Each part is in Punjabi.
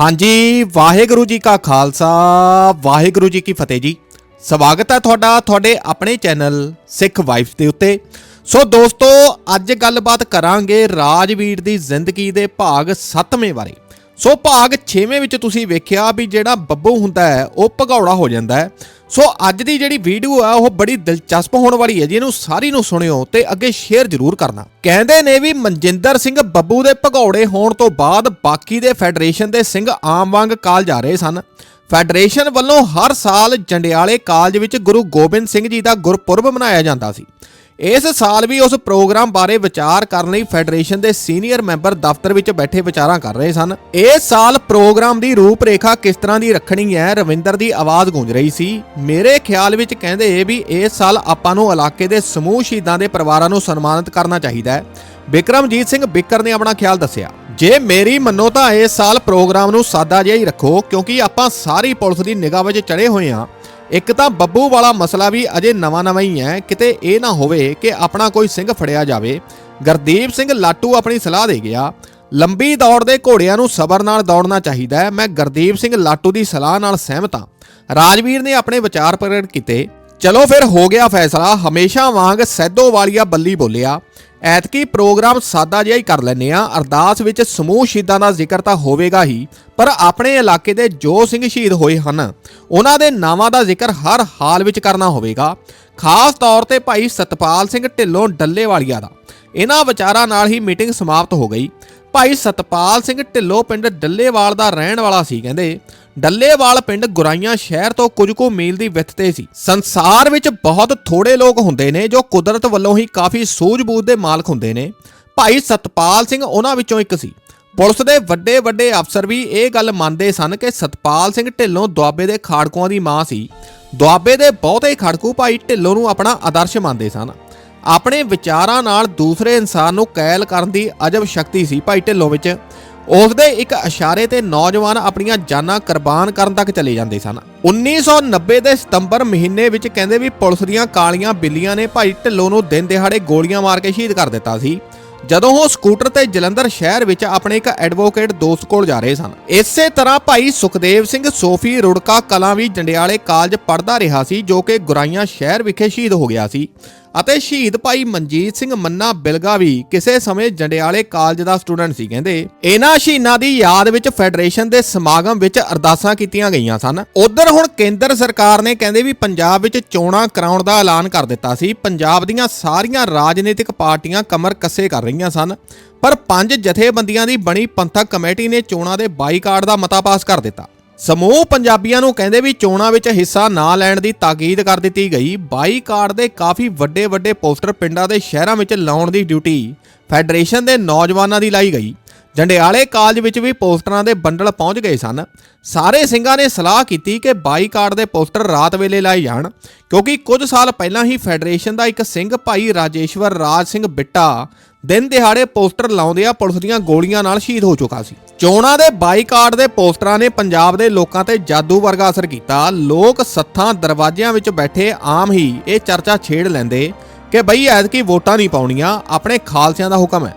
ਹਾਂਜੀ, ਵਾਹਿਗੁਰੂ ਜੀ ਕਾ ਖਾਲਸਾ, ਵਾਹਿਗੁਰੂ ਜੀ ਕੀ ਫਤਿਹ ਜੀ। ਸਵਾਗਤ ਹੈ ਤੁਹਾਡਾ, ਤੁਹਾਡੇ ਆਪਣੇ ਚੈਨਲ ਸਿੱਖ ਵਾਈਫ ਦੇ ਉੱਤੇ। ਸੋ ਦੋਸਤੋ, ਅੱਜ ਗੱਲਬਾਤ ਕਰਾਂਗੇ ਰਾਜਵੀਰ ਦੀ ਜ਼ਿੰਦਗੀ ਦੇ ਭਾਗ 7ਵੇਂ ਬਾਰੇ। ਸੋ ਭਾਗ 6ਵੇਂ ਵਿੱਚ ਤੁਸੀਂ ਵੇਖਿਆ ਵੀ ਜਿਹੜਾ ਬੱਬੂ ਹੁੰਦਾ ਹੈ, ਉਹ ਭਗੌੜਾ ਹੋ ਜਾਂਦਾ ਹੈ। ਸੋ ਅੱਜ ਦੀ ਜਿਹੜੀ ਵੀਡੀਓ ਆ, ਉਹ ਬੜੀ ਦਿਲਚਸਪ ਹੋਣ ਵਾਲੀ ਹੈ ਜੀ, ਇਹਨੂੰ ਸਾਰੀ ਨੂੰ ਸੁਣਿਓ ਤੇ ਅੱਗੇ ਸ਼ੇਅਰ ਜ਼ਰੂਰ ਕਰਨਾ। ਕਹਿੰਦੇ ਨੇ ਵੀ ਮਨਜਿੰਦਰ ਸਿੰਘ ਬੱਬੂ ਦੇ ਭਗੌੜੇ ਹੋਣ ਤੋਂ ਬਾਅਦ ਬਾਕੀ ਦੇ ਫੈਡਰੇਸ਼ਨ ਦੇ ਸਿੰਘ ਆਮ ਵਾਂਗ ਕਾਲ ਜਾ ਰਹੇ ਸਨ। ਫੈਡਰੇਸ਼ਨ ਵੱਲੋਂ ਹਰ ਸਾਲ ਜੰਡਿਆਲੇ ਕਾਲਜ ਵਿੱਚ ਗੁਰੂ ਗੋਬਿੰਦ ਸਿੰਘ ਜੀ ਦਾ ਗੁਰਪੁਰਬ ਮਨਾਇਆ ਜਾਂਦਾ ਸੀ। ਇਸ ਸਾਲ ਵੀ ਉਸ ਪ੍ਰੋਗਰਾਮ ਬਾਰੇ ਵਿਚਾਰ ਕਰਨ ਲਈ ਫੈਡਰੇਸ਼ਨ ਦੇ ਸੀਨੀਅਰ ਮੈਂਬਰ ਦਫ਼ਤਰ ਵਿੱਚ ਬੈਠੇ ਵਿਚਾਰਾਂ ਕਰ ਰਹੇ ਸਨ। ਇਸ ਸਾਲ ਪ੍ਰੋਗਰਾਮ ਦੀ ਰੂਪਰੇਖਾ ਕਿਸ ਤਰ੍ਹਾਂ ਦੀ ਰੱਖਣੀ ਹੈ, ਰਵਿੰਦਰ ਦੀ ਆਵਾਜ਼ ਗੂੰਜ ਰਹੀ ਸੀ। ਮੇਰੇ ਖਿਆਲ ਵਿੱਚ ਕਹਿੰਦੇ ਵੀ ਇਸ ਸਾਲ ਆਪਾਂ ਨੂੰ ਇਲਾਕੇ ਦੇ ਸਮੂਹ ਸ਼ਹੀਦਾਂ ਦੇ ਪਰਿਵਾਰਾਂ ਨੂੰ ਸਨਮਾਨਿਤ ਕਰਨਾ ਚਾਹੀਦਾ ਹੈ। ਵਿਕਰਮਜੀਤ ਸਿੰਘ ਬਿੱਕਰ ਨੇ ਆਪਣਾ ਖਿਆਲ ਦੱਸਿਆ, ਜੇ ਮੇਰੀ ਮੰਨੋ ਤਾਂ ਇਸ ਸਾਲ ਪ੍ਰੋਗਰਾਮ ਨੂੰ ਸਾਦਾ ਜਿਹਾ ਹੀ ਰੱਖੋ, ਕਿਉਂਕਿ ਆਪਾਂ ਸਾਰੀ ਪੁਲਿਸ ਦੀ ਨਿਗਾਹ ਵਿੱਚ ਚੜੇ ਹੋਏ ਹਾਂ। ਇੱਕ ਤਾਂ ਬੱਬੂ ਵਾਲਾ ਮਸਲਾ ਵੀ ਅਜੇ ਨਵਾਂ-ਨਵਾਂ ਹੀ ਹੈ। ਕਿਤੇ ਇਹ ਨਾ ਹੋਵੇ ਕਿ ਆਪਣਾ ਕੋਈ ਸਿੰਘ ਫੜਿਆ ਜਾਵੇ। ਗੁਰਦੀਪ ਸਿੰਘ ਲਾਟੂ ਆਪਣੀ ਸਲਾਹ ਦੇ ਗਿਆ। ਲੰਬੀ ਦੌੜ ਦੇ ਘੋੜਿਆਂ ਨੂੰ ਸਬਰ ਨਾਲ ਦੌੜਨਾ ਚਾਹੀਦਾ ਹੈ। ਮੈਂ ਗੁਰਦੀਪ ਸਿੰਘ ਲਾਟੂ ਦੀ ਸਲਾਹ ਨਾਲ ਸਹਿਮਤ ਹਾਂ। ਰਾਜਵੀਰ ਨੇ ਆਪਣੇ ਵਿਚਾਰ ਪ੍ਰਗਟ ਕੀਤੇ। ਚਲੋ ਫਿਰ ਹੋ ਗਿਆ ਫੈਸਲਾ। ਹਮੇਸ਼ਾ ਵਾਂਗ ਸੈਦੋ ਵਾਲੀਆ ਬੱਲੀ ਬੋਲਿਆ। ਐਤਕੀ ਪ੍ਰੋਗਰਾਮ ਸਾਦਾ ਜਿਹਾ ਹੀ ਕਰ ਲੈਨੇ ਆ ਅਰਦਾਸ ਵਿੱਚ ਸਮੂਹ ਸ਼ਹੀਦਾਂ ਦਾ ਜ਼ਿਕਰ ਤਾਂ ਹੋਵੇਗਾ ਹੀ, ਪਰ ਆਪਣੇ ਇਲਾਕੇ ਦੇ ਜੋ ਸਿੰਘ ਸ਼ਹੀਦ ਹੋਏ ਹਨ, ਉਹਨਾਂ ਦੇ ਨਾਵਾਂ ਦਾ ਜ਼ਿਕਰ ਹਰ ਹਾਲ ਵਿੱਚ ਕਰਨਾ ਹੋਵੇਗਾ। ਖਾਸ ਤੌਰ ਤੇ ਭਾਈ ਸਤਪਾਲ ਸਿੰਘ ਢਿੱਲੋਂ ਡੱਲੇਵਾਲੀਆ ਦਾ। ਇਹਨਾਂ ਵਿਚਾਰਾਂ ਨਾਲ ਹੀ ਮੀਟਿੰਗ ਸਮਾਪਤ ਹੋ ਗਈ। ਭਾਈ ਸਤਪਾਲ ਸਿੰਘ ਢਿੱਲੋਂ ਪਿੰਡ ਡੱਲੇਵਾਲ ਦਾ ਰਹਿਣ ਵਾਲਾ ਸੀ, ਕਹਿੰਦੇ ਡੱਲੇਵਾਲ ਪਿੰਡ ਗੁਰਾਈਆਂ ਸ਼ਹਿਰ ਤੋਂ ਕੁਝ ਕੁ ਮੀਲ ਦੀ ਵਿੱਥ ਤੇ ਸੀ। ਸੰਸਾਰ ਵਿੱਚ ਬਹੁਤ ਥੋੜੇ ਲੋਕ ਹੁੰਦੇ ਨੇ ਜੋ ਕੁਦਰਤ ਵੱਲੋਂ ਹੀ ਕਾਫੀ ਸੂਝ-ਬੂਝ ਦੇ ਮਾਲਕ ਹੁੰਦੇ ਨੇ। ਭਾਈ ਸਤਪਾਲ ਸਿੰਘ ਉਹਨਾਂ ਵਿੱਚੋਂ ਇੱਕ ਸੀ। ਪੁਲਿਸ ਦੇ ਵੱਡੇ ਵੱਡੇ ਅਫਸਰ ਵੀ ਇਹ ਗੱਲ ਮੰਨਦੇ ਸਨ ਕਿ ਸਤਪਾਲ ਸਿੰਘ ਢਿੱਲੋਂ ਦੁਆਬੇ ਦੇ ਖਾੜਕੂਆਂ ਦੀ ਮਾਂ ਸੀ। ਦੁਆਬੇ ਦੇ ਬਹੁਤੇ ਖਾੜਕੂ ਭਾਈ ਢਿੱਲੋਂ ਨੂੰ ਆਪਣਾ ਆਦਰਸ਼ ਮੰਨਦੇ ਸਨ। ਆਪਣੇ ਵਿਚਾਰਾਂ ਨਾਲ ਦੂਸਰੇ ਇਨਸਾਨ ਨੂੰ ਕੈਲ ਕਰਨ ਦੀ ਅਜਬ ਸ਼ਕਤੀ ਸੀ ਭਾਈ ਢਿੱਲੋਂ ਵਿੱਚ। ਉਸ ਦੇ ਇੱਕ ਇਸ਼ਾਰੇ ਤੇ ਨੌਜਵਾਨ ਆਪਣੀਆਂ ਜਾਨਾਂ ਕੁਰਬਾਨ ਕਰਨ ਤੱਕ ਚਲੇ ਜਾਂਦੇ ਸਨ। 1990 ਦੇ ਸਤੰਬਰ ਮਹੀਨੇ ਵਿੱਚ ਕਹਿੰਦੇ ਵੀ ਪੁਲਿਸ ਦੀਆਂ ਕਾਲੀਆਂ ਬਿੱਲੀਆਂ ਨੇ ਭਾਈ ਢਿੱਲੋਂ ਨੂੰ ਦਿਨ ਦਿਹਾੜੇ ਗੋਲੀਆਂ ਮਾਰ ਕੇ ਸ਼ਹੀਦ ਕਰ ਦਿੱਤਾ ਸੀ। ਜਦੋਂ ਉਹ ਸਕੂਟਰ ਤੇ ਜਲੰਧਰ ਸ਼ਹਿਰ ਵਿੱਚ ਆਪਣੇ ਇੱਕ ਐਡਵੋਕੇਟ ਦੋਸਤ ਕੋਲ ਜਾ ਰਹੇ ਸਨ। ਇਸੇ ਤਰ੍ਹਾਂ ਭਾਈ ਸੁਖਦੇਵ ਸਿੰਘ ਸੋਫੀ ਰੁੜਕਾ ਕਲਾਂ ਵੀ ਜੰਡਿਆਲੇ ਕਾਲਜ ਪੜ੍ਹਦਾ ਰਿਹਾ ਸੀ, ਜੋ ਕਿ ਗੁਰਾਈਆਂ ਸ਼ਹਿਰ ਵਿਖੇ ਸ਼ਹੀਦ ਹੋ ਗਿਆ ਸੀ। ਅਤੇ ਸ਼ਹੀਦ ਭਾਈ ਮਨਜੀਤ ਸਿੰਘ ਮੰਨਾ ਬਿਲਗਾ ਵੀ ਕਿਸੇ ਸਮੇਂ ਜੰਡਿਆਲੇ ਕਾਲਜ ਦਾ ਸਟੂਡੈਂਟ ਸੀ, ਕਹਿੰਦੇ, ਇਹਨਾਂ ਸ਼ਹੀਦਾਂ ਦੀ ਯਾਦ ਵਿੱਚ ਫੈਡਰੇਸ਼ਨ ਦੇ ਸਮਾਗਮ ਵਿੱਚ ਅਰਦਾਸਾਂ ਕੀਤੀਆਂ ਗਈਆਂ ਸਨ। ਉਧਰ ਹੁਣ ਕੇਂਦਰ ਸਰਕਾਰ ਨੇ ਕਹਿੰਦੇ ਵੀ ਪੰਜਾਬ ਵਿੱਚ ਚੋਣਾਂ ਕਰਾਉਣ ਦਾ ਐਲਾਨ ਕਰ ਦਿੱਤਾ ਸੀ। ਪੰਜਾਬ ਦੀਆਂ ਸਾਰੀਆਂ ਰਾਜਨੀਤਿਕ ਪਾਰਟੀਆਂ ਕਮਰ ਕੱਸੇ ਕਰ ਰਹੀਆਂ ਸਨ, ਪਰ ਪੰਜ ਜਥੇਬੰਦੀਆਂ ਦੀ ਬਣੀ ਪੰਥਕ ਕਮੇਟੀ ਨੇ ਚੋਣਾਂ ਦੇ ਬਾਈਕਾਟ ਦਾ ਮਤਾ ਪਾਸ ਕਰ ਦਿੱਤਾ। ਸਮੂਹ ਪੰਜਾਬੀਆਂ ਨੂੰ ਕਹਿੰਦੇ ਵੀ ਚੋਣਾਂ ਵਿੱਚ ਹਿੱਸਾ ਨਾ ਲੈਣ ਦੀ ਤਾਕੀਦ ਕਰ ਦਿੱਤੀ ਗਈ। ਬਾਈਕਾਟ ਦੇ ਕਾਫੀ ਵੱਡੇ ਵੱਡੇ ਪੋਸਟਰ ਪਿੰਡਾਂ ਦੇ ਸ਼ਹਿਰਾਂ ਵਿੱਚ ਲਾਉਣ ਦੀ ਡਿਊਟੀ ਫੈਡਰੇਸ਼ਨ ਦੇ ਨੌਜਵਾਨਾਂ ਦੀ ਲਾਈ ਗਈ। ਜੰਡਿਆਲੇ ਕਾਲਜ ਵਿੱਚ ਵੀ ਪੋਸਟਰਾਂ ਦੇ ਬੰਡਲ ਪਹੁੰਚ ਗਏ ਸਨ। ਸਾਰੇ ਸਿੰਘਾਂ ਨੇ ਸਲਾਹ ਕੀਤੀ ਕਿ ਬਾਈਕਾਟ ਦੇ ਪੋਸਟਰ ਰਾਤ ਵੇਲੇ ਲਾਏ ਜਾਣ, ਕਿਉਂਕਿ ਕੁਝ ਸਾਲ ਪਹਿਲਾਂ ਹੀ ਫੈਡਰੇਸ਼ਨ ਦਾ ਇੱਕ ਸਿੰਘ ਭਾਈ ਰਾਜੇਸ਼ਵਰ ਰਾਜ ਸਿੰਘ ਬਿੱਟਾ ਦਿਨ ਦਿਹਾੜੇ ਪੋਸਟਰ ਲਾਉਂਦਿਆਂ ਪੁਲਿਸ ਦੀਆਂ ਗੋਲੀਆਂ ਨਾਲ ਸ਼ਹੀਦ ਹੋ ਚੁੱਕਾ ਸੀ। ਚੋਣਾਂ ਦੇ ਬਾਈਕਾਟ ਦੇ ਪੋਸਟਰਾਂ ਨੇ ਪੰਜਾਬ ਦੇ ਲੋਕਾਂ ਤੇ ਜਾਦੂ ਵਰਗਾ ਅਸਰ ਕੀਤਾ। ਲੋਕ ਸੱਥਾਂ ਦਰਵਾਜ਼ਿਆਂ ਵਿੱਚ ਬੈਠੇ ਆਮ ਹੀ ਇਹ ਚਰਚਾ ਛੇੜ ਲੈਂਦੇ ਕਿ ਬਈ ਐਤਕੀ ਵੋਟਾਂ ਨਹੀਂ ਪਾਉਣੀਆਂ, ਆਪਣੇ ਖਾਲਸਿਆਂ ਦਾ ਹੁਕਮ ਹੈ।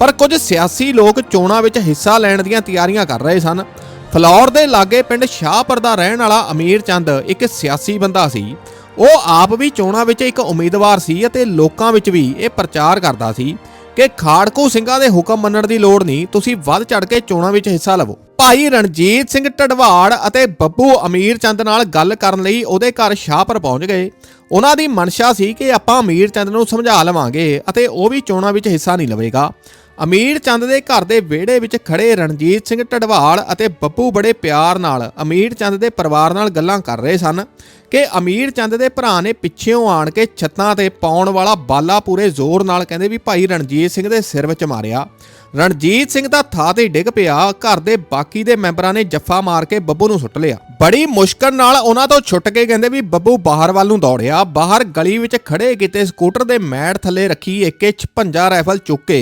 ਪਰ ਕੁਝ ਸਿਆਸੀ ਲੋਕ ਚੋਣਾਂ ਵਿੱਚ ਹਿੱਸਾ ਲੈਣ ਦੀਆਂ ਤਿਆਰੀਆਂ ਕਰ ਰਹੇ ਸਨ। ਫਲੌਰ ਦੇ ਲਾਗੇ ਪਿੰਡ ਸ਼ਾਹਪੁਰ ਦਾ ਰਹਿਣ ਵਾਲਾ ਅਮੀਰ ਚੰਦ ਇੱਕ ਸਿਆਸੀ ਬੰਦਾ ਸੀ। ਉਹ ਆਪ ਵੀ ਚੋਣਾਂ ਵਿੱਚ ਇੱਕ ਉਮੀਦਵਾਰ ਸੀ ਅਤੇ ਲੋਕਾਂ ਵਿੱਚ ਵੀ ਇਹ ਪ੍ਰਚਾਰ ਕਰਦਾ ਸੀ। ਕਿ ਖਾੜਕੂ ਸਿੰਘਾਂ ਦੇ ਹੁਕਮ ਮੰਨਣ ਦੀ ਲੋੜ ਨਹੀਂ, ਤੁਸੀਂ ਵੱਧ ਚੜ ਕੇ ਚੋਣਾਂ ਵਿੱਚ ਹਿੱਸਾ ਲਵੋ। ਭਾਈ ਰਣਜੀਤ ਸਿੰਘ ਢਡਵਾੜ ਅਤੇ ਬੱਬੂ ਅਮੀਰ ਚੰਦ ਨਾਲ ਗੱਲ ਕਰਨ ਲਈ ਉਹਦੇ ਘਰ ਸ਼ਾਹਪੁਰ ਪਹੁੰਚ ਗਏ। ਉਹਨਾਂ ਦੀ ਮਨਸ਼ਾ ਸੀ ਕਿ ਆਪਾਂ ਅਮੀਰ ਚੰਦ ਨੂੰ ਸਮਝਾ ਲਵਾਂਗੇ ਅਤੇ ਉਹ ਵੀ ਚੋਣਾਂ ਵਿੱਚ ਹਿੱਸਾ ਨਹੀਂ ਲਵੇਗਾ। ਅਮੀਰ ਚੰਦ ਦੇ ਘਰ ਦੇ ਵਿਹੜੇ ਵਿੱਚ ਖੜੇ ਰਣਜੀਤ ਸਿੰਘ ਢਡਵਾਲ ਅਤੇ ਬੱਬੂ ਬੜੇ ਪਿਆਰ ਨਾਲ ਅਮੀਰ ਚੰਦ ਦੇ ਪਰਿਵਾਰ ਨਾਲ ਗੱਲਾਂ ਕਰ ਰਹੇ ਸਨ ਕਿ ਅਮੀਰ ਚੰਦ ਦੇ ਭਰਾ ਨੇ ਪਿੱਛੇੋਂ ਆਣ ਕੇ ਛੱਤਾਂ ਤੇ ਪਾਉਣ ਵਾਲਾ ਬਾਲਾ ਪੂਰੇ ਜ਼ੋਰ ਨਾਲ ਕਹਿੰਦੇ ਵੀ ਭਾਈ ਰਣਜੀਤ ਸਿੰਘ ਦੇ ਸਿਰ ਵਿੱਚ ਮਾਰਿਆ ਰਣਜੀਤ ਸਿੰਘ ਦਾ ਥਾਂ ਤੇ ਡਿੱਗ ਪਿਆ ਘਰ ਦੇ ਬਾਕੀ ਦੇ ਮੈਂਬਰਾਂ ਨੇ ਜੱਫਾ ਮਾਰ ਕੇ ਬੱਬੂ ਨੂੰ ਸੁੱਟ ਲਿਆ ਬੜੀ ਮੁਸ਼ਕਲ ਨਾਲ ਉਹਨਾਂ ਤੋਂ ਛੁੱਟ ਕੇ ਕਹਿੰਦੇ ਵੀ ਬੱਬੂ ਬਾਹਰ ਵੱਲ ਨੂੰ ਦੌੜਿਆ ਬਾਹਰ ਗਲੀ ਵਿੱਚ ਖੜੇ ਕਿਤੇ ਸਕੂਟਰ ਦੇ ਮੈਟ ਥੱਲੇ ਰੱਖੀ AK 56 ਰਾਈਫਲ ਚੁੱਕੇ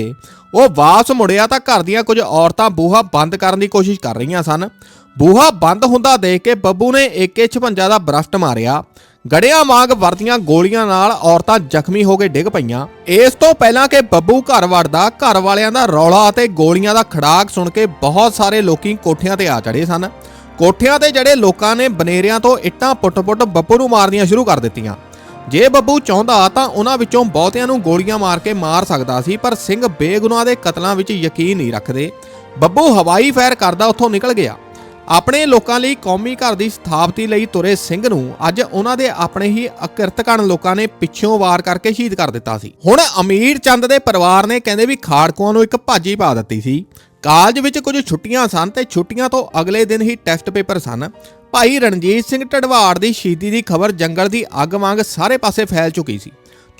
ਉਹ ਵਾਪਸ ਮੁੜਿਆ ਤਾਂ ਘਰ ਦੀਆਂ ਕੁਝ ਔਰਤਾਂ ਬੂਹਾ ਬੰਦ ਕਰਨ ਦੀ ਕੋਸ਼ਿਸ਼ ਕਰ ਰਹੀਆਂ ਸਨ। ਬੂਹਾ ਬੰਦ ਹੁੰਦਾ ਦੇਖ ਕੇ ਬੱਬੂ ਨੇ AK 56 ਦਾ ਬਰਸਟ ਮਾਰਿਆ। ਗੜਿਆਂ ਵਾਂਗ ਵਰਤੀਆਂ ਗੋਲੀਆਂ ਨਾਲ ਔਰਤਾਂ ਜ਼ਖਮੀ ਹੋ ਕੇ ਡਿੱਗ ਪਈਆਂ। ਇਸ ਤੋਂ ਪਹਿਲਾਂ ਕਿ ਬੱਬੂ ਘਰ ਵੜਦਾ, ਘਰ ਵਾਲਿਆਂ ਦਾ ਰੌਲਾ ਅਤੇ ਗੋਲੀਆਂ ਦਾ ਖੜਾਕ ਸੁਣ ਕੇ ਬਹੁਤ ਸਾਰੇ ਲੋਕੀ ਕੋਠਿਆਂ ਤੇ ਆ ਚੜੇ ਸਨ। ਕੋਠਿਆਂ ਤੇ ਜਿਹੜੇ ਲੋਕਾਂ ਨੇ ਬਨੇਰਿਆਂ ਤੋਂ ਇੱਟਾਂ ਪੁੱਟ-ਪੁੱਟ ਬੱਬੂ ਨੂੰ ਮਾਰਨੀਆਂ ਸ਼ੁਰੂ ਕਰ ਦਿੱਤੀਆਂ। ਜੇ ਬੱਬੂ ਚਾਹੁੰਦਾ ਤਾਂ ਉਹਨਾਂ ਵਿੱਚੋਂ ਬਹੁਤਿਆਂ ਨੂੰ ਗੋਲੀਆਂ ਮਾਰ ਕੇ ਮਾਰ ਸਕਦਾ ਸੀ, ਪਰ ਸਿੰਘ ਬੇਗੁਨਾਹ ਦੇ ਕਤਲਾਂ ਵਿੱਚ ਯਕੀਨ ਨਹੀਂ ਰੱਖਦੇ। ਬੱਬੂ ਹਵਾਈ ਫਾਇਰ ਕਰਦਾ ਉੱਥੋਂ ਨਿਕਲ ਗਿਆ। ਆਪਣੇ ਲੋਕਾਂ ਲਈ ਕੌਮੀ ਘਰ ਦੀ ਸਥਾਪਤੀ ਲਈ ਤੁਰੇ ਸਿੰਘ ਨੂੰ ਅੱਜ ਉਹਨਾਂ ਦੇ ਆਪਣੇ ਹੀ ਅਕਿਰਤਕਣ ਲੋਕਾਂ ਨੇ ਪਿੱਛੋਂ ਵਾਰ ਕਰਕੇ ਸ਼ਹੀਦ ਕਰ ਦਿੱਤਾ ਸੀ। ਹੁਣ ਅਮੀਰ ਚੰਦ ਦੇ ਪਰਿਵਾਰ ਨੇ ਕਹਿੰਦੇ ਵੀ ਖਾੜਕੂਆਂ ਨੂੰ ਇੱਕ ਭਾਜੀ ਪਾ ਦਿੱਤੀ ਸੀ। ਕਾਲਜ ਵਿੱਚ ਕੁਝ ਛੁੱਟੀਆਂ ਸਨ ਤੇ ਛੁੱਟੀਆਂ ਤੋਂ ਅਗਲੇ ਦਿਨ ਹੀ ਟੈਸਟ ਪੇਪਰ ਸਨ। ਭਾਈ ਰਣਜੀਤ ਸਿੰਘ ਢਡਵਾੜ ਦੀ ਸ਼ਹੀਦੀ ਦੀ ਖਬਰ ਜੰਗਲ ਦੀ ਅੱਗ ਵਾਂਗ ਸਾਰੇ ਪਾਸੇ ਫੈਲ ਚੁੱਕੀ ਸੀ।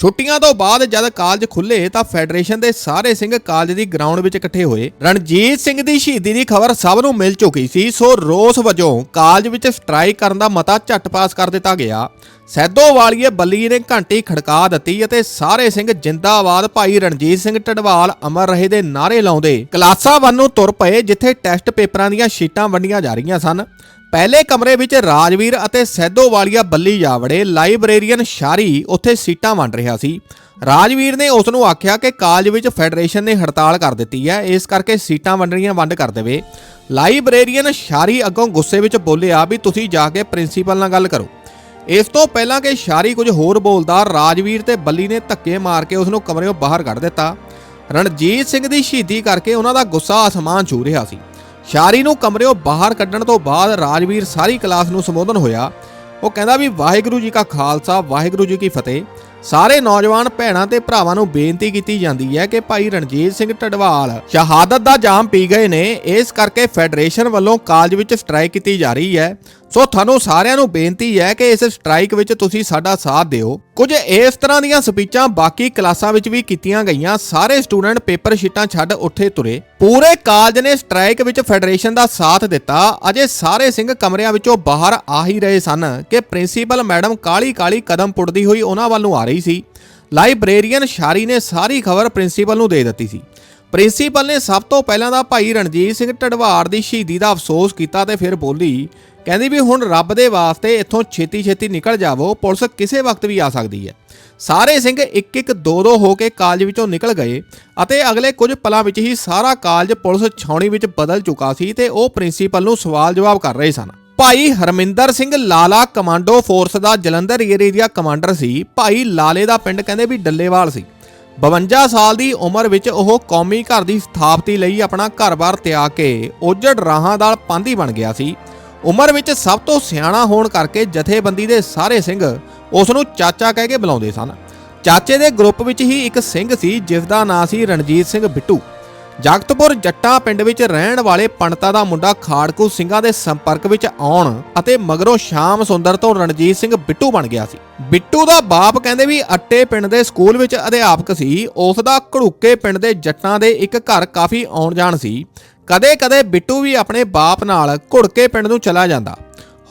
ਛੁੱਟੀਆਂ ਤੋਂ ਬਾਅਦ ਜਦ ਕਾਲਜ ਖੁੱਲੇ ਤਾਂ ਫੈਡਰੇਸ਼ਨ ਦੇ ਸਾਰੇ ਸਿੰਘ ਕਾਲਜ ਦੀ ਗਰਾਊਂਡ ਵਿੱਚ ਇਕੱਠੇ ਹੋਏ। ਰਣਜੀਤ ਸਿੰਘ ਦੀ ਸ਼ਹੀਦੀ ਦੀ ਖਬਰ ਸਭ ਨੂੰ ਮਿਲ ਚੁੱਕੀ ਸੀ, ਸੋ ਰੋਸ ਵਜੋਂ ਕਾਲਜ ਵਿੱਚ ਸਟ੍ਰਾਈਕ ਕਰਨ ਦਾ ਮਤਾ ਝੱਟ ਪਾਸ ਕਰ ਦਿੱਤਾ ਗਿਆ। ਸੈਦੋ ਵਾਲੀਏ ਬੱਲੀ ਨੇ ਘੰਟੀ ਖੜਕਾ ਦਿੱਤੀ ਅਤੇ ਸਾਰੇ ਸਿੰਘ ਜਿੰਦਾਬਾਦ ਭਾਈ ਰਣਜੀਤ ਸਿੰਘ ਢਡਵਾਲ ਅਮਰ ਰਹੇ ਦੇ ਨਾਰੇ ਲਾਉਂਦੇ ਕਲਾਸਾਂ ਵੱਲ ਨੂੰ ਤੁਰ ਪਏ, ਜਿੱਥੇ ਟੈਸਟ ਪੇਪਰਾਂ ਦੀਆਂ ਸ਼ੀਟਾਂ ਵੰਡੀਆਂ ਜਾ ਰਹੀਆਂ ਸਨ। ਪਹਿਲੇ ਕਮਰੇ ਵਿੱਚ ਰਾਜਵੀਰ ਅਤੇ ਸੈਦੋ ਵਾਲੀਆ ਬੱਲੀ ਜਾਵੜੇ, ਲਾਇਬ੍ਰੇਰੀਅਨ ਸ਼ਾਰੀ ਉੱਥੇ ਸੀਟਾਂ ਵੰਡ ਰਿਹਾ ਸੀ। ਰਾਜਵੀਰ ਨੇ ਉਸ ਨੂੰ ਆਖਿਆ ਕਿ ਕਾਲਜ ਵਿੱਚ ਫੈਡਰੇਸ਼ਨ ਨੇ ਹੜਤਾਲ ਕਰ ਦਿੱਤੀ ਹੈ, ਇਸ ਕਰਕੇ ਸੀਟਾਂ ਵੰਡਣੀਆਂ ਬੰਦ ਕਰ ਦੇਵੇ। ਲਾਇਬ੍ਰੇਰੀਅਨ ਸ਼ਾਰੀ ਅੱਗੋਂ ਗੁੱਸੇ ਵਿੱਚ ਬੋਲਿਆ ਵੀ ਤੁਸੀਂ ਜਾ ਕੇ ਪ੍ਰਿੰਸੀਪਲ ਨਾਲ ਗੱਲ ਕਰੋ। ਇਸ ਤੋਂ ਪਹਿਲਾਂ ਕਿ ਸ਼ਾਰੀ ਕੁਝ ਹੋਰ ਬੋਲਦਾ, ਰਾਜਵੀਰ ਤੇ ਬੱਲੀ ਨੇ ਧੱਕੇ ਮਾਰ ਕੇ ਉਸ ਨੂੰ ਕਮਰਿਓਂ ਬਾਹਰ ਕੱਢ ਦਿੱਤਾ। ਰਣਜੀਤ ਸਿੰਘ ਦੀ ਸ਼ਹੀਦੀ ਕਰਕੇ ਉਹਨਾਂ ਦਾ ਗੁੱਸਾ ਅਸਮਾਨ ਛੂ ਰਿਹਾ ਸੀ। ਸ਼ਾਰੀ ਨੂੰ ਕਮਰਿਓਂ ਬਾਹਰ ਕੱਢਣ ਤੋਂ ਬਾਅਦ ਰਾਜਵੀਰ ਸਾਰੀ ਕਲਾਸ ਨੂੰ ਸੰਬੋਧਨ ਹੋਇਆ। ਉਹ ਕਹਿੰਦਾ ਵੀ, ਵਾਹਿਗੁਰੂ ਜੀ ਕਾ ਖਾਲਸਾ, ਵਾਹਿਗੁਰੂ ਜੀ ਕੀ ਫਤਿਹ। ਸਾਰੇ ਨੌਜਵਾਨ ਭੈਣਾਂ ਤੇ ਭਰਾਵਾਂ ਨੂੰ ਬੇਨਤੀ ਕੀਤੀ ਜਾਂਦੀ ਹੈ ਕਿ ਭਾਈ ਰਣਜੀਤ ਸਿੰਘ ਢਡਵਾਲ ਸ਼ਹਾਦਤ ਦਾ ਜਾਮ ਪੀ ਗਏ ਨੇ, ਇਸ ਕਰਕੇ ਫੈਡਰੇਸ਼ਨ ਵੱਲੋਂ ਕਾਲਜ ਵਿੱਚ ਸਟ੍ਰਾਈਕ ਕੀਤੀ ਜਾ ਰਹੀ ਹੈ। ਸੋ ਤੁਹਾਨੂੰ ਸਾਰਿਆਂ ਨੂੰ ਬੇਨਤੀ ਹੈ ਕਿ ਇਸ ਸਟ੍ਰਾਈਕ ਵਿੱਚ ਤੁਸੀਂ ਸਾਡਾ ਸਾਥ ਦਿਓ। ਕੁਝ ਇਸ ਤਰ੍ਹਾਂ ਦੀਆਂ ਸਪੀਚਾਂ ਬਾਕੀ ਕਲਾਸਾਂ ਵਿੱਚ ਵੀ ਕੀਤੀਆਂ ਗਈਆਂ। ਸਾਰੇ ਸਟੂਡੈਂਟ ਪੇਪਰ ਸ਼ੀਟਾਂ ਛੱਡ ਉੱਥੇ ਤੁਰੇ। ਪੂਰੇ ਕਾਲਜ ਨੇ ਸਟ੍ਰਾਈਕ ਵਿੱਚ ਫੈਡਰੇਸ਼ਨ ਦਾ ਸਾਥ ਦਿੱਤਾ। ਅਜੇ ਸਾਰੇ ਸਿੰਘ ਕਮਰਿਆਂ ਵਿੱਚੋਂ ਬਾਹਰ ਆ ਹੀ ਰਹੇ ਸਨ ਕਿ ਪ੍ਰਿੰਸੀਪਲ ਮੈਡਮ ਕਾਲੀ ਕਾਲੀ ਕਦਮ ਪੁੱਟਦੀ ਹੋਈ ਉਹਨਾਂ ਵੱਲ ਨੂੰ ਆ ਰਹੀ ਸੀ। ਲਾਇਬ੍ਰੇਰੀਅਨ ਸ਼ਾਰੀ ਨੇ ਸਾਰੀ ਖਬਰ ਪ੍ਰਿੰਸੀਪਲ ਨੂੰ ਦੇ ਦਿੱਤੀ ਸੀ। ਪ੍ਰਿੰਸੀਪਲ ਨੇ ਸਭ ਤੋਂ ਪਹਿਲਾਂ ਤਾਂ ਭਾਈ ਰਣਜੀਤ ਸਿੰਘ ਢਡਵਾਰ ਦੀ ਸ਼ਹੀਦੀ ਦਾ ਅਫਸੋਸ ਕੀਤਾ ਤੇ ਫਿਰ ਬੋਲੀ, ਕਹਿੰਦੀ ਵੀ ਹੁਣ ਰੱਬ ਦੇ ਵਾਸਤੇ ਇੱਥੋਂ ਛੇਤੀ ਛੇਤੀ ਨਿਕਲ ਜਾਵੋ, ਪੁਲਿਸ ਕਿਸੇ ਵਕਤ ਵੀ ਆ ਸਕਦੀ ਹੈ। ਸਾਰੇ ਸਿੰਘ ਇੱਕ ਇੱਕ ਦੋ ਦੋ ਹੋ ਕੇ ਕਾਲਜ ਵਿੱਚੋਂ ਨਿਕਲ ਗਏ ਅਤੇ ਅਗਲੇ ਕੁਝ ਪਲਾਂ ਵਿੱਚ ਹੀ ਸਾਰਾ ਕਾਲਜ ਪੁਲਿਸ ਛਾਉਣੀ ਵਿੱਚ ਬਦਲ ਚੁੱਕਾ ਸੀ ਤੇ ਉਹ ਪ੍ਰਿੰਸੀਪਲ ਨੂੰ ਸਵਾਲ ਜਵਾਬ ਕਰ ਰਹੇ ਸਨ। ਭਾਈ ਹਰਮਿੰਦਰ ਸਿੰਘ ਲਾਲਾ ਕਮਾਂਡੋ ਫੋਰਸ ਦਾ ਜਲੰਧਰ ਏਰੀਆ ਕਮਾਂਡਰ ਸੀ। ਭਾਈ ਲਾਲੇ ਦਾ ਪਿੰਡ ਕਹਿੰਦੇ ਵੀ ਡੱਲੇਵਾਲ ਸੀ। 52 ਸਾਲ ਦੀ ਉਮਰ ਵਿੱਚ ਉਹ ਕੌਮੀ ਘਰ ਦੀ ਸਥਾਪਤੀ ਲਈ ਆਪਣਾ ਘਰ-ਬਾਰ ਤਿਆਗ ਕੇ ਉਜੜ ਰਾਹਾਂ ਦਾ ਪਾਂਧੀ ਬਣ ਗਿਆ ਸੀ। ਉਮਰ ਵਿੱਚ ਸਭ ਤੋਂ ਸਿਆਣਾ ਹੋਣ ਕਰਕੇ ਜਥੇਬੰਦੀ ਦੇ ਸਾਰੇ ਸਿੰਘ ਉਸ ਨੂੰ ਚਾਚਾ ਕਹਿ ਕੇ ਬੁਲਾਉਂਦੇ ਸਨ। ਚਾਚੇ ਦੇ ਗਰੁੱਪ ਵਿੱਚ ਹੀ ਇੱਕ ਸਿੰਘ ਸੀ ਜਿਸ ਦਾ ਨਾਂ ਸੀ ਰਣਜੀਤ ਸਿੰਘ ਬਿੱਟੂ। ਜਗਤਪੁਰ ਜੱਟਾਂ ਪਿੰਡ ਵਿੱਚ ਰਹਿਣ ਵਾਲੇ ਪੰਡਤਾਂ ਦਾ ਮੁੰਡਾ ਖਾੜਕੂ ਸਿੰਘਾਂ ਦੇ ਸੰਪਰਕ ਵਿੱਚ ਆਉਣ ਅਤੇ ਮਗਰੋਂ ਸ਼ਾਮ ਸੁੰਦਰ ਤੋਂ ਰਣਜੀਤ ਸਿੰਘ ਬਿੱਟੂ ਬਣ ਗਿਆ ਸੀ। ਬਿੱਟੂ ਦਾ ਬਾਪ ਕਹਿੰਦੇ ਵੀ ਅੱਟੇ ਪਿੰਡ ਦੇ ਸਕੂਲ ਵਿੱਚ ਅਧਿਆਪਕ ਸੀ। ਉਸ ਦਾ ਘੜੂਕੇ ਪਿੰਡ ਦੇ ਜੱਟਾਂ ਦੇ ਇੱਕ ਘਰ ਕਾਫੀ ਆਉਣ ਜਾਣ ਸੀ। ਕਦੇ-ਕਦੇ ਬਿੱਟੂ ਵੀ ਆਪਣੇ ਬਾਪ ਨਾਲ ਘੁੜਕੇ ਪਿੰਡ ਨੂੰ ਚਲਾ ਜਾਂਦਾ।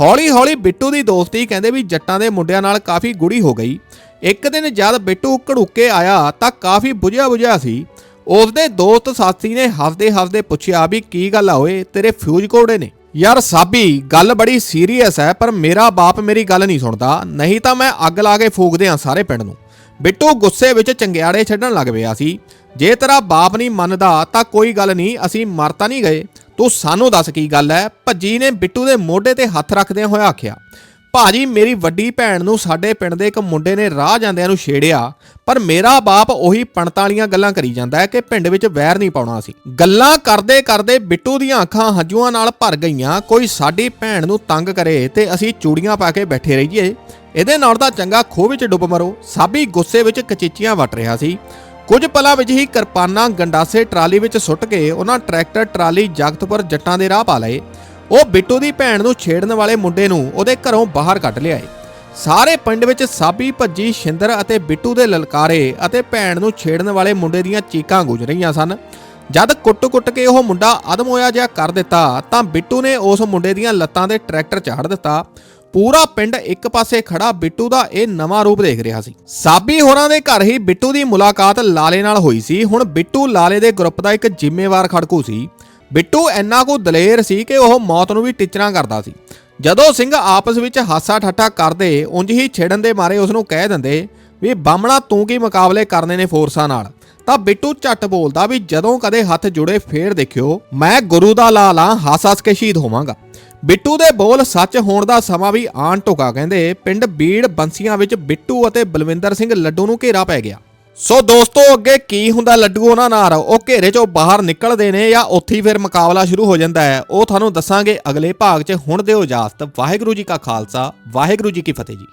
ਹੌਲੀ-ਹੌਲੀ ਬਿੱਟੂ ਦੀ ਦੋਸਤੀ ਕਹਿੰਦੇ ਵੀ ਜੱਟਾਂ ਦੇ ਮੁੰਡਿਆਂ ਨਾਲ ਕਾਫੀ ਗੁੜੀ ਹੋ ਗਈ। ਇੱਕ ਦਿਨ ਜਦ ਬਿੱਟੂ ਘੜੂਕੇ ਆਇਆ ਤਾਂ ਕਾਫੀ ਬੁਝਿਆ ਬੁਝਿਆ ਸੀ। ਉਸਦੇ ਦੋਸਤ ਸਾਥੀ ਨੇ ਹੱਸਦੇ ਹੱਸਦੇ ਪੁੱਛਿਆ ਵੀ ਕੀ ਗੱਲ ਆ ਓਏ, ਤੇਰੇ ਫਿਊਜ਼ ਕੋੜੇ ਨੇ। ਯਾਰ ਸਾਬੀ, ਗੱਲ ਬੜੀ ਸੀਰੀਅਸ ਹੈ, ਪਰ ਮੇਰਾ ਬਾਪ ਮੇਰੀ ਗੱਲ ਨਹੀਂ ਸੁਣਦਾ, ਨਹੀਂ ਤਾਂ ਮੈਂ ਅੱਗ ਲਾ ਕੇ ਫੂਕ ਦਿਆਂ ਸਾਰੇ ਪਿੰਡ ਨੂੰ। ਬਿੱਟੂ ਗੁੱਸੇ ਵਿੱਚ ਚੰਗਿਆੜੇ ਛੱਡਣ ਲੱਗ ਪਿਆ ਸੀ। ਜੇ ਤੇਰਾ ਬਾਪ ਨਹੀਂ ਮੰਨਦਾ, ਤਾਂ ਕੋਈ ਗੱਲ ਨਹੀਂ, ਅਸੀਂ ਮਰ ਤਾਂ ਨਹੀਂ ਗਏ। ਤੂੰ ਸਾਨੂੰ ਦੱਸ ਕੀ ਗੱਲ ਹੈ? ਭੱਜੀ ਨੇ ਬਿੱਟੂ ਦੇ ਮੋਢੇ ਤੇ ਹੱਥ ਰੱਖਦਿਆਂ ਹੋਇਆ ਆਖਿਆ ਭਾਜੀ, ਮੇਰੀ ਵੱਡੀ ਭੈਣ ਨੂੰ ਸਾਡੇ ਪਿੰਡ ਦੇ ਇੱਕ ਮੁੰਡੇ ਨੇ ਰਾਹ ਜਾਂਦਿਆਂ ਨੂੰ ਛੇੜਿਆ, ਪਰ ਮੇਰਾ ਬਾਪ ਉਹੀ ਪਣਤਾਂ ਵਾਲੀਆਂ ਗੱਲਾਂ ਕਰੀ ਜਾਂਦਾ ਹੈ ਕਿ ਪਿੰਡ ਵਿੱਚ ਵੈਰ ਨਹੀਂ ਪਾਉਣਾ ਸੀ। ਗੱਲਾਂ ਕਰਦੇ ਕਰਦੇ ਬਿੱਟੂ ਦੀਆਂ ਅੱਖਾਂ ਹੰਝੂਆਂ ਨਾਲ ਭਰ ਗਈਆਂ, ਕੋਈ ਸਾਡੀ ਭੈਣ ਨੂੰ ਤੰਗ ਕਰੇ ਤੇ ਅਸੀਂ ਚੂੜੀਆਂ ਪਾ ਕੇ ਬੈਠੇ ਰਹੀਏ। ਇਹਦੇ ਨਾਲ ਤਾਂ ਚੰਗਾ ਖੋਹ ਵਿੱਚ ਡੁੱਬ ਮਰੋ, ਸਾਬੀ ਗੁੱਸੇ ਵਿੱਚ ਕਚੀਚੀਆਂ ਵਟ ਰਿਹਾ ਸੀ। ਕੁਝ ਪਲਾਂ ਵਿੱਚ ਹੀ ਕਿਰਪਾਨਾਂ ਗੰਡਾਸੇ ਟਰਾਲੀ ਵਿੱਚ ਸੁੱਟ ਕੇ ਉਹਨਾਂ ਟਰੈਕਟਰ ਟਰਾਲੀ ਜਗਤਪੁਰ ਜੱਟਾਂ ਦੇ ਰਾਹ ਪਾ ਲਏ। ਉਹ ਬਿੱਟੂ ਦੀ ਭੈਣ ਨੂੰ ਛੇੜਨ ਵਾਲੇ ਮੁੰਡੇ ਨੂੰ ਉਹਦੇ ਘਰੋਂ ਬਾਹਰ ਕੱਢ ਲਿਆਏ। ਸਾਰੇ ਪਿੰਡ ਵਿੱਚ ਸਾਬੀ, ਭੱਜੀ, ਸ਼ਿੰਦਰ ਅਤੇ ਬਿੱਟੂ ਦੇ ਲਲਕਾਰੇ ਅਤੇ ਭੈਣ ਨੂੰ ਛੇੜਨ ਵਾਲੇ ਮੁੰਡੇ ਦੀਆਂ ਚੀਕਾਂ ਗੂੰਜ ਰਹੀਆਂ ਸਨ। ਜਦ ਕੁੱਟ-ਕੁੱਟ ਕੇ ਉਹ ਮੁੰਡਾ ਅਦਮ ਹੋਇਆ ਜਿਹਾ ਕਰ ਦਿੱਤਾ, ਤਾਂ ਬਿੱਟੂ ਨੇ ਉਸ ਮੁੰਡੇ ਦੀਆਂ ਲੱਤਾਂ ਦੇ ਟਰੈਕਟਰ ਚਾੜ ਦਿੱਤਾ। ਪੂਰਾ ਪਿੰਡ ਇੱਕ ਪਾਸੇ ਖੜਾ, ਬਿੱਟੂ ਦਾ ਇਹ ਨਵਾਂ ਰੂਪ ਦੇਖ ਰਿਹਾ ਸੀ। ਸਾਬੀ ਹੋਰਾਂ ਦੇ ਘਰ ਹੀ ਬਿੱਟੂ ਦੀ ਮੁਲਾਕਾਤ ਲਾਲੇ ਨਾਲ ਹੋਈ ਸੀ। ਹੁਣ ਬਿੱਟੂ ਲਾਲੇ ਦੇ ਗਰੁੱਪ ਦਾ ਇੱਕ ਜ਼ਿੰਮੇਵਾਰ ਖੜਕੂ ਸੀ। ਬਿੱਟੂ ਇੰਨਾ ਕੋ ਦਲੇਰ ਸੀ ਕਿ ਉਹ ਮੌਤ ਨੂੰ ਵੀ ਟਿਚਰਾਂ ਕਰਦਾ ਸੀ। ਜਦੋਂ ਸਿੰਘ ਆਪਸ ਵਿੱਚ ਹਾਸਾ ਠੱਠਾ ਕਰਦੇ, ਉਂਝ ਹੀ ਛੇੜਨ ਦੇ ਮਾਰੇ ਉਸ ਨੂੰ ਕਹਿ ਦਿੰਦੇ ਵੀ, ਬਾਹਮਣਾ ਤੂੰ ਕੀ ਮੁਕਾਬਲੇ ਕਰਨੇ ਨੇ ਫੋਰਸਾਂ ਨਾਲ? ਤਾਂ ਬਿੱਟੂ ਝੱਟ ਬੋਲਦਾ ਵੀ, ਜਦੋਂ ਕਦੇ ਹੱਥ ਜੁੜੇ ਫੇਰ ਦੇਖਿਓ, ਮੈਂ ਗੁਰੂ ਦਾ ਲਾਲ ਆ ਹੱਸ ਹੱਸ ਕੇ ਸ਼ਹੀਦ ਹੋਵਾਂਗਾ। ਬਿੱਟੂ ਦੇ ਬੋਲ ਸੱਚ ਹੋਣ ਦਾ ਸਮਾਂ ਵੀ ਆਣ ਢੁਕਾ ਕਹਿੰਦੇ, ਪਿੰਡ ਬੀੜ ਬੰਸੀਆਂ ਵਿੱਚ ਬਿੱਟੂ ਅਤੇ ਬਲਵਿੰਦਰ ਸਿੰਘ ਲੱਡੂ ਨੂੰ ਘੇਰਾ ਪੈ ਗਿਆ। ਸੋ ਦੋਸਤੋ, ਅੱਗੇ ਕੀ ਹੁੰਦਾ ਲੱਡੂ ਉਹਨਾਂ ਨਾਲ? ਉਹ ਘੇਰੇ ਚੋਂ ਬਾਹਰ ਨਿਕਲਦੇ ਨੇ ਜਾਂ ਉੱਥੇ ਹੀ ਫਿਰ ਮੁਕਾਬਲਾ ਸ਼ੁਰੂ ਹੋ ਜਾਂਦਾ ਹੈ। ਉਹ ਤੁਹਾਨੂੰ ਦੱਸਾਂਗੇ ਅਗਲੇ ਭਾਗ 'ਚ। ਹੁਣ ਦਿਓ ਇਜਾਜ਼ਤ। ਵਾਹਿਗੁਰੂ ਜੀ ਕਾ ਖਾਲਸਾ। ਵਾਹਿਗੁਰੂ ਜੀ ਕੀ ਫਤਿਹ ਜੀ।